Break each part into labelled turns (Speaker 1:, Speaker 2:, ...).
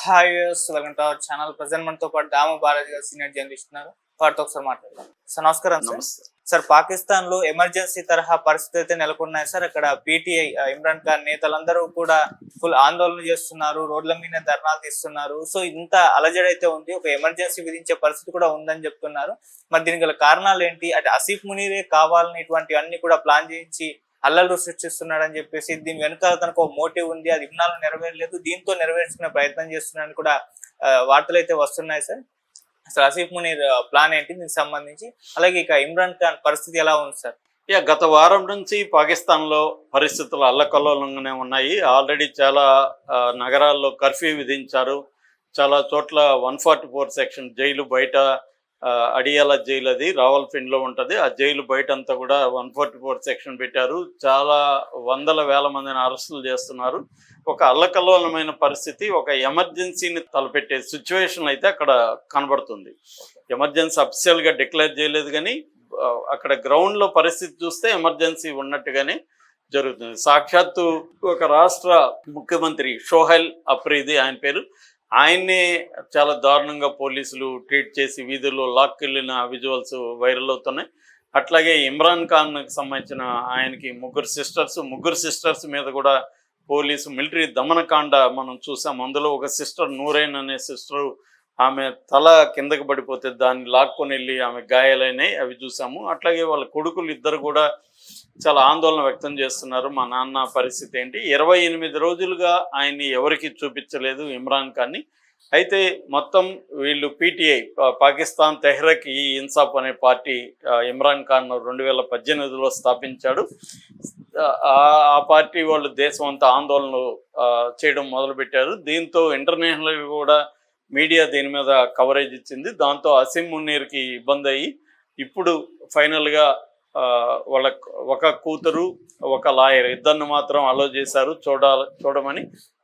Speaker 1: Hi welcome to our channel present మనతో పాటు దాము బాలాజీ గారు సీనియర్ జర్నలిస్ట్ ఉన్నారు. వారితో ఒకసారి మాట్లాడదాం. సార్ నమస్కారం సార్
Speaker 2: నమస్తే.
Speaker 1: సార్ పాకిస్తాన్లో ఎమర్జెన్సీ తరహా పరిస్థితి అయితే నెలకొన్నాయి సార్ అక్కడ పీటీఐ ఇమ్రాన్ ఖాన్ నేతలందరూ కూడా ఫుల్ ఆందోళన చేస్తున్నారు రోడ్ల మీద ధర్నాలు తీస్తున్నారు. సో ఇంత అలజడి అయితే ఉంది. ఒక ఎమర్జెన్సీ విధించే పరిస్థితి కూడా ఉందని చెప్తున్నారు. మరి దీనికి గల కారణాలు ఏంటి? అంటే అసీఫ్ మునీరే కావాలని ఇటువంటి అన్ని కూడా ప్లాన్ చేయించి అల్లలు అని చెప్పేసి దీని వెనుక తనకు ఒక మోటివ్ ఉంది అది ఇన్నాళ్ళు నెరవేరలేదు దీంతో నెరవేర్చుకునే ప్రయత్నం చేస్తున్నాడని కూడా వార్తలు అయితే వస్తున్నాయి సార్. అసలు అసీఫ్ మునీర్ ప్లాన్ ఏంటి దీనికి సంబంధించి? అలాగే ఇక ఇమ్రాన్ ఖాన్ పరిస్థితి ఎలా ఉంది సార్?
Speaker 2: ఇక గత వారం నుంచి పాకిస్తాన్లో పరిస్థితులు అల్లకల్లోలంగానే ఉన్నాయి. ఆల్రెడీ చాలా నగరాల్లో కర్ఫ్యూ విధించారు. చాలా చోట్ల one forty four section jail బయట అడియాల జైలు అది రావల్పిండిలో ఉంటుంది. ఆ జైలు బయట అంతా కూడా వన్ ఫార్టీ ఫోర్ సెక్షన్ పెట్టారు. చాలా వందల వేల మందిని అరెస్టులు చేస్తున్నారు. ఒక అల్లకల్లోలమైన పరిస్థితి ఒక ఎమర్జెన్సీని తలపెట్టే సిచ్యువేషన్ అయితే అక్కడ కనబడుతుంది. ఎమర్జెన్సీ అఫిషియల్గా డిక్లేర్ చేయలేదు కానీ అక్కడ గ్రౌండ్లో పరిస్థితి చూస్తే ఎమర్జెన్సీ ఉన్నట్టుగానే జరుగుతుంది. సాక్షాత్తు ఒక రాష్ట్ర ముఖ్యమంత్రి షోహెల్ అప్రీది ఆయన పేరు. ఆయన్నే చాలా దారుణంగా పోలీసులు ట్రీట్ చేసి వీధుల్లో లాక్కెళ్ళిన విజువల్స్ వైరల్ అవుతున్నాయి. అట్లాగే ఇమ్రాన్ ఖాన్కి సంబంధించిన ఆయనకి ముగ్గురు సిస్టర్స్ ముగ్గురు సిస్టర్స్ మీద కూడా పోలీసు మిలిటరీ దమనకాండ మనం చూసాం. అందులో ఒక సిస్టర్ నూరైన్ అనే సిస్టర్ ఆమె తల కిందకి పడిపోతే దాన్ని లాక్కొని వెళ్ళి ఆమె గాయాలైనాయి అవి చూసాము. అట్లాగే వాళ్ళ కొడుకులు ఇద్దరు కూడా చాలా ఆందోళన వ్యక్తం చేస్తున్నారు మా నాన్న పరిస్థితి ఏంటి? ఇరవై ఎనిమిది రోజులుగా ఆయన్ని ఎవరికి చూపించలేదు ఇమ్రాన్ ఖాన్ని. అయితే మొత్తం వీళ్ళు పీటీఐ పాకిస్తాన్ తెహ్రక్ ఈ ఇన్సాఫ్ అనే పార్టీ ఇమ్రాన్ ఖాన్ రెండు వేల పద్దెనిమిదిలో స్థాపించాడు. ఆ పార్టీ వాళ్ళు దేశం అంతా ఆందోళనలు చేయడం మొదలుపెట్టారు. దీంతో ఇంటర్నేషనల్ కూడా మీడియా దీని మీద కవరేజ్ ఇచ్చింది. దాంతో అసీం మున్నీర్కి ఇబ్బంది అయ్యి ఇప్పుడు ఫైనల్గా వాళ్ళ ఒక కూతురు ఒక లాయర్ ఇద్దరిని మాత్రం అలో చేశారు. చూడాలి చూడమని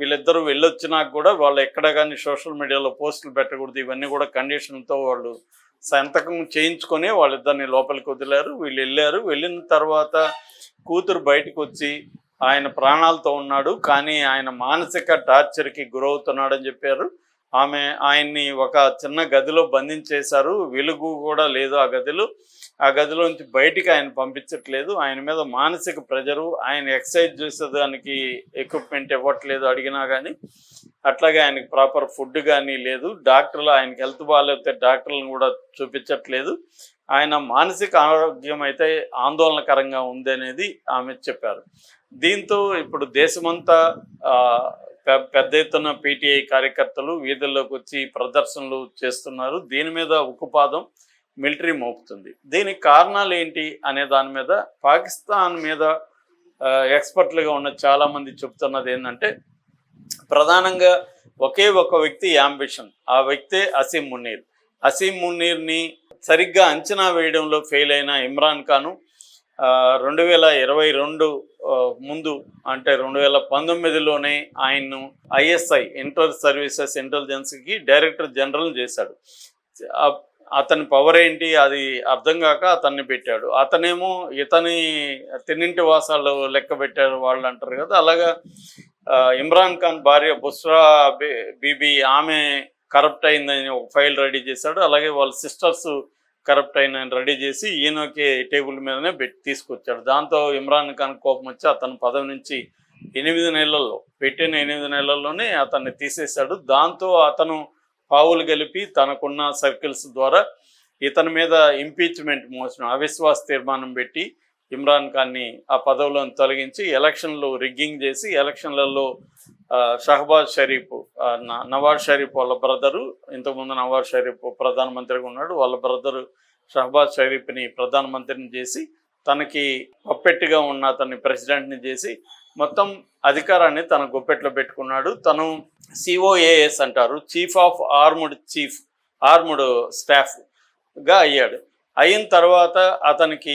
Speaker 2: వీళ్ళిద్దరూ వెళ్ళొచ్చినాక కూడా వాళ్ళు ఎక్కడ కానీ సోషల్ మీడియాలో పోస్టులు పెట్టకూడదు. ఇవన్నీ కూడా కండిషన్తో వాళ్ళు సంతకం చేయించుకొని వాళ్ళిద్దరిని లోపలికి వదిలారు. వీళ్ళు వెళ్ళారు. వెళ్ళిన తర్వాత కూతురు బయటకు వచ్చి ఆయన ప్రాణాలతో ఉన్నాడు. కానీ ఆయన మానసిక టార్చర్కి గురవుతున్నాడని చెప్పారు. ఆమె ఆయన్ని ఒక చిన్న గదిలో బంధించేశారు. వెలుగు కూడా లేదు ఆ గదిలో. ఆ గదిలోంచి బయటికి ఆయన పంపించట్లేదు. ఆయన మీద మానసిక ప్రెజరు ఆయన ఎక్సర్సైజ్ చేసేదానికి ఎక్విప్మెంట్ ఇవ్వట్లేదు అడిగినా కానీ అట్లాగే ఆయనకి ప్రాపర్ ఫుడ్ కానీ లేదు. డాక్టర్లు ఆయనకి హెల్త్ బాగాలేకపోతే డాక్టర్లను కూడా చూపించట్లేదు. ఆయన మానసిక ఆరోగ్యం అయితే ఆందోళనకరంగా ఉంది అనేది ఆమె చెప్పారు. దీంతో ఇప్పుడు దేశమంతా పెద్ద ఎత్తున పీటీఐ కార్యకర్తలు వీధుల్లోకి వచ్చి ప్రదర్శనలు చేస్తున్నారు. దీని మీద ఉక్కుపాదం మిలిటరీ మోపుతుంది. దీనికి కారణాలు ఏంటి అనే దాని మీద పాకిస్తాన్ మీద ఎక్స్పర్ట్లుగా ఉన్న చాలామంది చెప్తున్నది ఏంటంటే ప్రధానంగా ఒకే ఒక వ్యక్తి యాంబిషన్. ఆ వ్యక్తే అసీం మున్నీర్. అసీం మున్నీర్ని సరిగ్గా అంచనా వేయడంలో ఫెయిల్ అయిన ఇమ్రాన్ ఖాను రెండు వేల ఇరవై రెండు ముందు అంటే రెండు వేల పంతొమ్మిదిలోనే ఆయన్ను ఐఎస్ఐ ఇంటర్ సర్వీసెస్ ఇంటెలిజెన్స్కి డైరెక్టర్ జనరల్ చేశాడు. అతని పవర్ ఏంటి అది అర్థం కాక అతన్ని పెట్టాడు. అతనేమో ఇతని తిన్నింటి వాసాలు లెక్క పెట్టారు వాళ్ళు అంటారు కదా. అలాగా ఇమ్రాన్ ఖాన్ భార్య బుస్రా బీబీ ఆమె కరప్ట్ అయిందని ఒక ఫైల్ రెడీ చేశాడు. అలాగే వాళ్ళ సిస్టర్స్ కరప్ట్ అయిన రెడీ చేసి ఈయనకి టేబుల్ మీదనే పెట్టి తీసుకొచ్చాడు. దాంతో ఇమ్రాన్ ఖాన్ కోపం వచ్చి అతను పదవి నుంచి ఎనిమిది నెలల్లో పెట్టిన ఎనిమిది నెలల్లోనే అతన్ని తీసేశాడు. దాంతో అతను పావులు గెలిపి తనకున్న సర్కిల్స్ ద్వారా ఇతని మీద ఇంపీచ్మెంట్ మోషన్ అవిశ్వాస తీర్మానం పెట్టి ఇమ్రాన్ ఖాన్ని ఆ పదవులను తొలగించి ఎలక్షన్లు రిగ్గింగ్ చేసి ఎలక్షన్లలో షహబాజ్ షరీఫ్ న- నవాజ్ షరీఫ్ వాళ్ళ బ్రదరు ఇంతకుముందు నవాజ్ షరీఫ్ ప్రధానమంత్రిగా ఉన్నాడు వాళ్ళ బ్రదరు షహబాజ్ షరీఫ్ని ప్రధానమంత్రిని చేసి తనకి పప్పెట్టుగా ఉన్న అతన్ని ప్రెసిడెంట్ని చేసి మొత్తం అధికారాన్ని తన గొప్పెట్లో పెట్టుకున్నాడు. తను సిఓఏఎస్ అంటారు. Chief of armed chief armed స్టాఫ్గా అయ్యాడు. అయిన తర్వాత అతనికి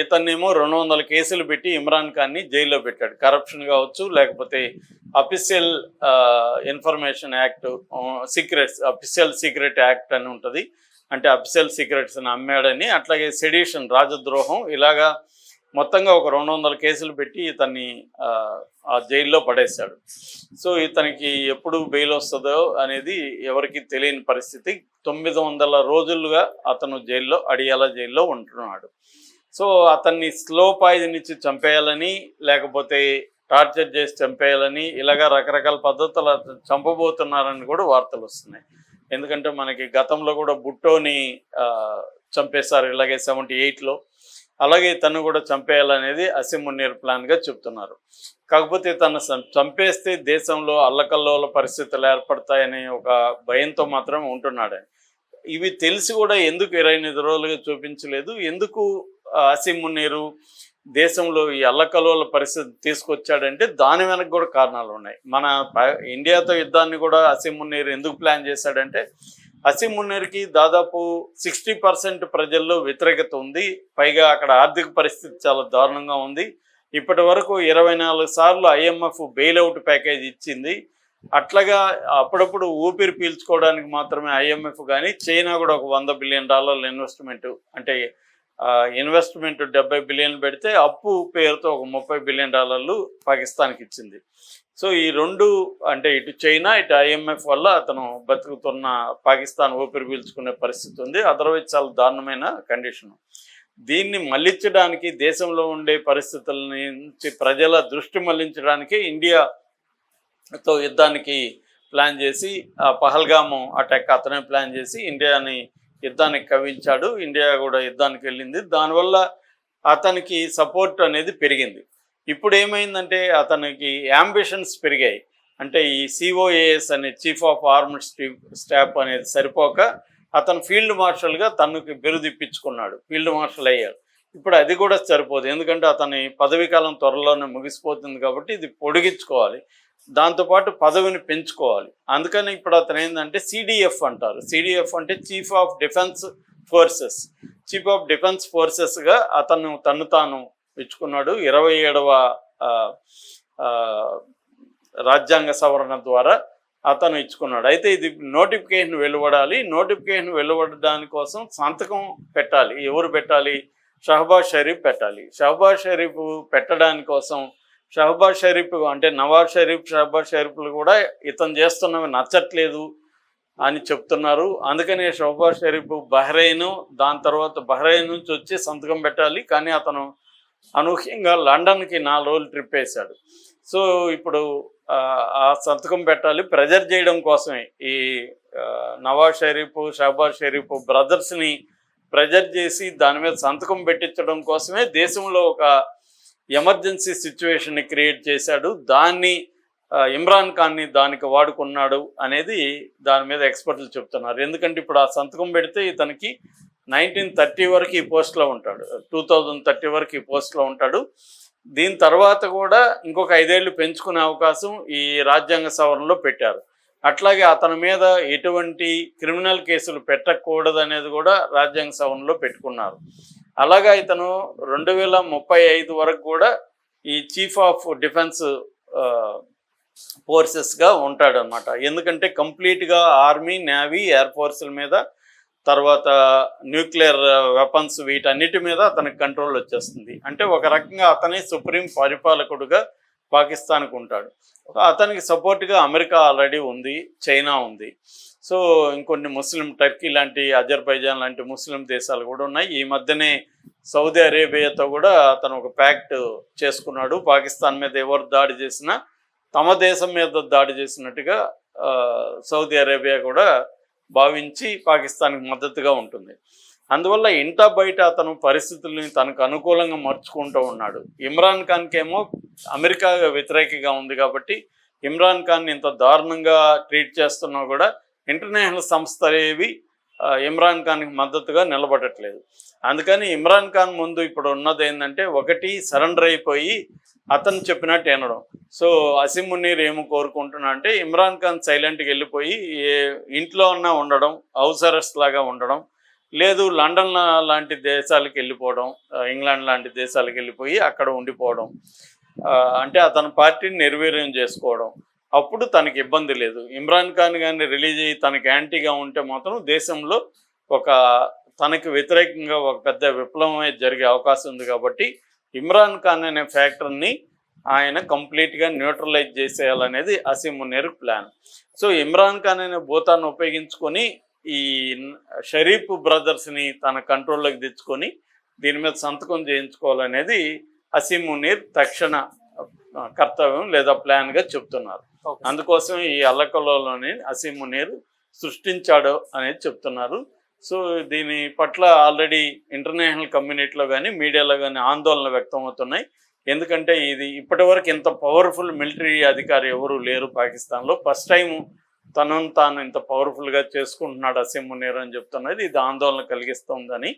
Speaker 2: ఇతన్నేమో రెండు వందల కేసులు పెట్టి ఇమ్రాన్ ఖాన్ని జైల్లో పెట్టాడు. కరప్షన్ కావచ్చు లేకపోతే official information act secrets official secret act అని ఉంటుంది. అంటే అఫీషియల్ సీక్రెట్స్ని అమ్మాడని అట్లాగే సెడిషన్ రాజద్రోహం ఇలాగా మొత్తంగా ఒక రెండు వందల కేసులు పెట్టి ఇతన్ని ఆ, జైల్లో పడేశాడు. సో ఇతనికి ఎప్పుడు బెయిల్ వస్తుందో అనేది ఎవరికి తెలియని పరిస్థితి. తొమ్మిది వందల రోజులుగా అతను జైల్లో అడియాల జైల్లో ఉంటున్నాడు. సో అతన్ని స్లో పాయిజన్ ఇచ్చి చంపేయాలని లేకపోతే టార్చర్ చేసి చంపేయాలని ఇలాగా రకరకాల పద్ధతులు చంపబోతున్నారని కూడా వార్తలు వస్తున్నాయి. ఎందుకంటే మనకి గతంలో కూడా బుట్టోని చంపేశారు. ఇలాగే సెవెంటీ ఎయిట్లో అలాగే తను కూడా చంపేయాలనేది అసిమున్నీర్ ప్లాన్గా చెప్తున్నారు. కాకపోతే తను చంపేస్తే దేశంలో అల్లకల్లోల పరిస్థితులు ఏర్పడతాయనే ఒక భయంతో మాత్రం ఉంటున్నాడు. ఇవి తెలిసి కూడా ఎందుకు ఇరవై ఎనిమిది రోజులుగా చూపించలేదు? ఎందుకు ఆ, మున్నీరు దేశంలో ఈ అల్లకల్లోల పరిస్థితి తీసుకొచ్చాడంటే దాని వెనక కూడా కారణాలు ఉన్నాయి. మన ఇండియాతో యుద్ధాన్ని కూడా అసీం మున్నీరు ఎందుకు ప్లాన్ చేశాడంటే అసీం మున్నీర్కి దాదాపు సిక్స్టీ పర్సెంట్ ప్రజల్లో వ్యతిరేకత ఉంది. పైగా అక్కడ ఆర్థిక పరిస్థితి చాలా దారుణంగా ఉంది. ఇప్పటి వరకు ఇరవై నాలుగు సార్లు ఐఎంఎఫ్ బెయిల్అవుట్ ప్యాకేజ్ ఇచ్చింది. అట్లాగా అప్పుడప్పుడు ఊపిరి పీల్చుకోవడానికి మాత్రమే ఐఎంఎఫ్ కానీ చైనా కూడా ఒక వంద బిలియన్ డాలర్ల ఇన్వెస్ట్మెంట్ అంటే ఇన్వెస్ట్మెంట్ డెబ్బై బిలియన్ పెడితే అప్పు పేరుతో ఒక ముప్పై బిలియన్ డాలర్లు పాకిస్తాన్కి ఇచ్చింది. సో ఈ రెండు అంటే ఇటు చైనా ఇటు ఐఎంఎఫ్ వల్ల అతను బతుకుతున్న పాకిస్తాన్ ఊపిరి పీల్చుకునే పరిస్థితి ఉంది. అదర్వైజ్ చాలా దారుణమైన కండిషన్ దీన్ని మళ్ళించడానికి దేశంలో ఉండే పరిస్థితుల నుంచి ప్రజల దృష్టి మళ్ళించడానికి ఇండియాతో యుద్ధానికి ప్లాన్ చేసి ఆ పహల్గాము అటాక్ అతనే ప్లాన్ చేసి ఇండియాని యుద్ధానికి కవించాడు ఇండియా కూడా యుద్ధానికి వెళ్ళింది. దానివల్ల అతనికి సపోర్ట్ అనేది పెరిగింది. ఇప్పుడు ఏమైందంటే అతనికి యాంబిషన్స్ పెరిగాయి. అంటే ఈ సిఓఏఎస్ అనే చీఫ్ ఆఫ్ ఆర్మ్డ్ స్టాఫ్ అనేది సరిపోక అతను ఫీల్డ్ మార్షల్గా తనకి బిరుదు ఇప్పించుకున్నాడు. ఫీల్డ్ మార్షల్ అయ్యాడు. ఇప్పుడు అది కూడా సరిపోదు. ఎందుకంటే అతని పదవీ కాలం త్వరలోనే ముగిసిపోతుంది కాబట్టి ఇది పొడిగించుకోవాలి. దాంతోపాటు పదవిని పెంచుకోవాలి. అందుకని ఇప్పుడు అతను ఏంటంటే సిడిఎఫ్ అంటారు. సిడిఎఫ్ అంటే chief of defence forces chief of defence ఫోర్సెస్గా అతను తను తాను ఇచ్చుకున్నాడు. ఇరవై ఏడవ రాజ్యాంగ సవరణ ద్వారా అతను ఇచ్చుకున్నాడు. అయితే ఇది నోటిఫికేషన్ వెలువడాలి. నోటిఫికేషన్ వెలువడడాని కోసం సంతకం పెట్టాలి. ఎవరు పెట్టాలి? షహబాజ్ షరీఫ్ పెట్టాలి. షహబాజ్ షరీఫ్ పెట్టడాని కోసం షహబాజ్ షరీఫ్ అంటే నవాజ్ షరీఫ్ షహబాజ్ షరీఫ్లు కూడా ఇతను చేస్తున్నవి నచ్చట్లేదు అని చెప్తున్నారు. అందుకనే షహబాజ్ షరీఫ్ బహ్రెయిన్ దాని తర్వాత బహ్రెయిన్ నుంచి వచ్చి సంతకం పెట్టాలి. కానీ అతను అనూహ్యంగా లండన్కి నాలుగు రోజులు ట్రిప్ వేశాడు. సో ఇప్పుడు ఆ, సంతకం పెట్టాలి. ప్రెజర్ చేయడం కోసమే. ఈ నవాజ్ షరీఫ్ షహబాజ్ షరీఫ్ బ్రదర్స్ని ప్రెజర్ చేసి దాని మీద సంతకం పెట్టించడం కోసమే దేశంలో ఒక ఎమర్జెన్సీ సిచ్యువేషన్ని క్రియేట్ చేశాడు. దాన్ని ఇమ్రాన్ ఖాన్ని దానికి వాడుకున్నాడు అనేది దాని మీద ఎక్స్పర్ట్లు చెప్తున్నారు. ఎందుకంటే ఇప్పుడు ఆ సంతకం పెడితే ఇతనికి నైన్టీన్ థర్టీ వరకు ఈ పోస్ట్లో ఉంటాడు. టూ థౌజండ్ థర్టీ వరకు ఈ పోస్ట్లో ఉంటాడు. దీని తర్వాత కూడా ఇంకొక ఐదేళ్ళు పెంచుకునే అవకాశం ఈ రాజ్యాంగ సవరణలో పెట్టారు. అట్లాగే అతని మీద ఎటువంటి క్రిమినల్ కేసులు పెట్టకూడదు అనేది కూడా రాజ్యాంగ సవరణలో పెట్టుకున్నారు. అలాగే ఇతను రెండు వేల ముప్పై ఐదు వరకు కూడా ఈ చీఫ్ ఆఫ్ డిఫెన్స్ ఫోర్సెస్గా ఉంటాడనమాట ఎందుకంటే కంప్లీట్గా ఆర్మీ నేవీ ఎయిర్ ఫోర్సుల మీద తర్వాత న్యూక్లియర్ వెపన్స్ వీటన్నిటి మీద అతనికి కంట్రోల్ వచ్చేస్తుంది. అంటే ఒక రకంగా అతనే సుప్రీం పరిపాలకుడుగా పాకిస్తాన్కు ఉంటాడు. అతనికి సపోర్ట్గా అమెరికా ఆల్రెడీ ఉంది చైనా ఉంది. సో ఇంకొన్ని ముస్లిం టర్కీ లాంటి అజర్బైజాన్ లాంటి ముస్లిం దేశాలు కూడా ఉన్నాయి. ఈ మధ్యనే సౌదీ అరేబియాతో కూడా అతను ఒక ప్యాక్ట్ చేసుకున్నాడు. పాకిస్తాన్ మీద ఎవరు దాడి చేసినా తమ దేశం మీద దాడి చేసినట్టుగా సౌదీ అరేబియా కూడా భావించి పాకిస్తాన్కి మద్దతుగా ఉంటుంది. అందువల్ల ఇంట బయట అతను పరిస్థితుల్ని తనకు అనుకూలంగా మార్చుకుంటూ ఉన్నాడు. ఇమ్రాన్ ఖాన్కి ఏమో అమెరికా వ్యతిరేకంగా ఉంది కాబట్టి ఇమ్రాన్ ఖాన్ ఇంత దారుణంగా ట్రీట్ చేస్తున్నా కూడా ఇంటర్నేషనల్ సంస్థలు ఇమ్రాన్ ఖాన్కి మద్దతుగా నిలబడట్లేదు. అందుకని ఇమ్రాన్ ఖాన్ ముందు ఇప్పుడు ఉన్నది ఏంటంటే ఒకటి సరెండర్ అయిపోయి అతను చెప్పినట్టు వినడం. సో అసిం మునీర్ ఏమో కోరుకుంటున్నా అంటే ఇమ్రాన్ ఖాన్ సైలెంట్కి వెళ్ళిపోయి ఇంట్లో ఉన్నా ఉండడం హౌస్ అరెస్ట్ లాగా ఉండడం లేదు లండన్ లాంటి దేశాలకు వెళ్ళిపోవడం ఇంగ్లాండ్ లాంటి దేశాలకు వెళ్ళిపోయి అక్కడ ఉండిపోవడం అంటే అతని పార్టీని నిర్వీర్యం చేసుకోవడం అప్పుడు తనకి ఇబ్బంది లేదు. ఇమ్రాన్ ఖాన్ కానీ రిలీజ్ అయ్యి తనకి యాంటీగా ఉంటే మాత్రం దేశంలో ఒక తనకి వ్యతిరేకంగా ఒక పెద్ద విప్లవమే జరిగే అవకాశం ఉంది కాబట్టి ఇమ్రాన్ ఖాన్ అనే ఫ్యాక్టర్ని ఆయన కంప్లీట్గా న్యూట్రలైజ్ చేసేయాలనేది అసీం మునీర్ ప్లాన్ సో ఇమ్రాన్ ఖాన్ అనే భూతాన్ని ఉపయోగించుకొని ఈ షరీఫ్ బ్రదర్స్ని తన కంట్రోల్లోకి తెచ్చుకొని దీని మీద సంతకం చేయించుకోవాలనేది అసీం మునీర్ తక్షణ కర్తవ్యం లేదా ప్లాన్గా చెప్తున్నారు. అందుకోసం ఈ అల్లకల్లోని అసీం మునీర్ సృష్టించాడు అనేది చెప్తున్నారు. సో దీని పట్ల ఆల్రెడీ ఇంటర్నేషనల్ కమ్యూనిటీలో కానీ మీడియాలో కానీ ఆందోళన వ్యక్తమవుతున్నాయి. ఎందుకంటే ఇది ఇప్పటివరకు ఇంత పవర్ఫుల్ మిలిటరీ అధికారి ఎవరు లేరు పాకిస్తాన్లో. ఫస్ట్ టైం తనను తాను ఇంత పవర్ఫుల్గా చేసుకుంటున్నాడు అసీం మునీర్ అని చెప్తున్నది. ఇది ఆందోళన కలిగిస్తోందని